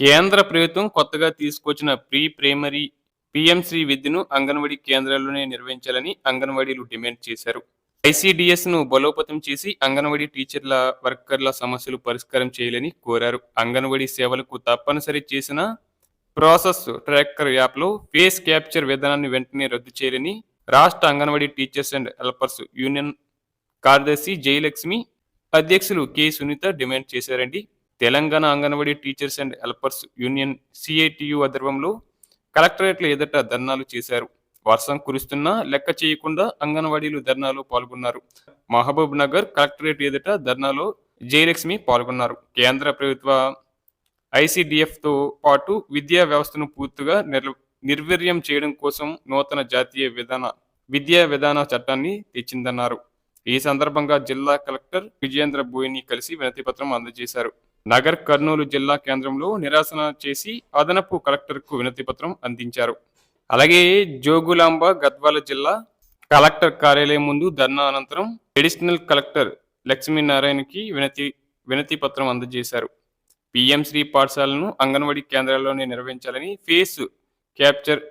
కేంద్ర ప్రభుత్వం కొత్తగా తీసుకొచ్చిన ప్రీ ప్రైమరీ పిఎంశ్రీ విద్యను అంగన్వాడీ కేంద్రాల్లోనే నిర్వహించాలని అంగన్వాడీలు డిమాండ్ చేశారు. ఐసీడిఎస్ను బలోపేతం చేసి అంగన్వాడీ టీచర్ల వర్కర్ల సమస్యలు పరిష్కారం చేయాలని కోరారు. అంగన్వాడీ సేవలకు తప్పనిసరి చేసిన ప్రాసెస్ ట్రాకర్ యాప్లో ఫేస్ క్యాప్చర్ విధానాన్ని వెంటనే రద్దు చేయాలని రాష్ట్ర anganwadi teachers and helpers union కార్యదర్శి జయలక్ష్మి అధ్యక్షులు కె సునీత డిమాండ్ చేశారండి. Telangana anganwadi teachers and helpers union CITU ఆధ్వర్యంలో కలెక్టరేట్ల ఎదుట ధర్నాలు చేశారు. వర్షం కురుస్తున్నా లెక్క చేయకుండా అంగన్వాడీలు ధర్నాలో పాల్గొన్నారు. మహబూబ్ నగర్ కలెక్టరేట్ ఎదుట ధర్నాలో జయలక్ష్మి పాల్గొన్నారు. కేంద్ర ప్రభుత్వ ఐసిడిఎఫ్తో పాటు విద్యా వ్యవస్థను పూర్తిగా నిర్- నిర్వీర్యం చేయడం కోసం నూతన జాతీయ విధాన విద్యా విధాన చట్టాన్ని తెచ్చిందన్నారు. ఈ సందర్భంగా జిల్లా కలెక్టర్ విజయేంద్ర బోయిని కలిసి వినతి పత్రం అందజేశారు. నగర్ కర్నూలు జిల్లా కేంద్రంలో నిరసన చేసి అదనపు కలెక్టర్కు వినతి పత్రం అందించారు. అలాగే జోగులాంబ గద్వాల జిల్లా కలెక్టర్ కార్యాలయం ముందు ధర్నా అనంతరం అడిషనల్ కలెక్టర్ లక్ష్మీనారాయణకి వినతి వినతి పత్రం అందజేశారు. పిఎం శ్రీ పాఠశాలను అంగన్వాడీ కేంద్రాల్లోనే నిర్వహించాలని ఫేస్ క్యాప్చర్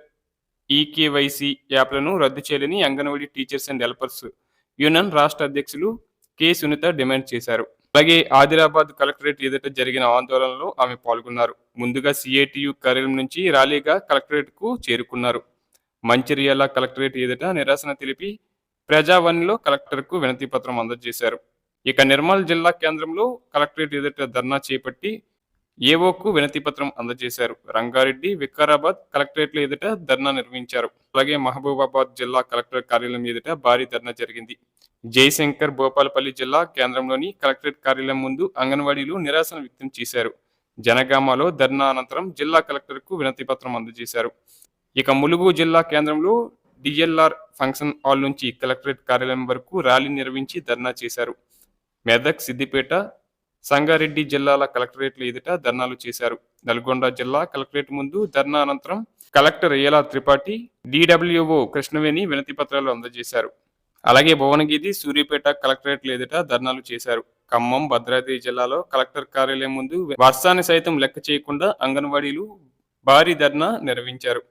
ఈకేవైసి యాప్లను రద్దు చేయాలని anganwadi teachers and helpers union రాష్ట్ర అధ్యక్షులు కె సునీత డిమాండ్ చేశారు. అలాగే ఆదిలాబాద్ కలెక్టరేట్ ఎదుట జరిగిన ఆందోళనలో ఆమె పాల్గొన్నారు. ముందుగా సిఐటియు కార్యాలయం నుంచి ర్యాలీగా కలెక్టరేట్కు చేరుకున్నారు. మంచిర్యాల కలెక్టరేట్ ఎదుట నిరసన తెలిపి ప్రజావాణిలో కలెక్టర్కు వినతి పత్రం అందజేశారు. ఇక నిర్మల్ జిల్లా కేంద్రంలో కలెక్టరేట్ ఎదుట ధర్నా చేపట్టి ఏఓకు వినతి పత్రం అందజేశారు. రంగారెడ్డి వికారాబాద్ కలెక్టరేట్ల ఎదుట ధర్నా నిర్వహించారు. అలాగే మహబూబాబాద్ జిల్లా కలెక్టర్ కార్యాలయం ఎదుట భారీ ధర్నా జరిగింది. జయశంకర్ భూపాలపల్లి జిల్లా కేంద్రంలోని కలెక్టరేట్ కార్యాలయం ముందు అంగన్వాడీలు నిరాశన వ్యక్తం చేశారు. జనగామలో ధర్నా అనంతరం జిల్లా కలెక్టర్కు వినతి పత్రం అందజేశారు. ఇక ములుగు జిల్లా కేంద్రంలో డిఎల్ఆర్ ఫంక్షన్ హాల్ నుంచి కలెక్టరేట్ కార్యాలయం వరకు ర్యాలీ నిర్వహించి ధర్నా చేశారు. మెదక్ సిద్దిపేట సంగారెడ్డి జిల్లాల కలెక్టరేట్ల ఎదుట ధర్నాలు చేశారు. నల్గొండ జిల్లా కలెక్టరేట్ ముందు ధర్నా అనంతరం కలెక్టర్ ఏలా త్రిపాఠి డిడబ్ల్యూఓ కృష్ణవేణి వినతి పత్రాలు అందజేశారు. అలాగే భువనగిరి సూర్యాపేట కలెక్టరేట్ల ఎదుట ధర్నాలు చేశారు. ఖమ్మం భద్రాద్రి జిల్లాలో కలెక్టర్ కార్యాలయం ముందు వర్షాన్ని సైతం లెక్క చేయకుండా అంగన్వాడీలు భారీ ధర్నా నిర్వహించారు.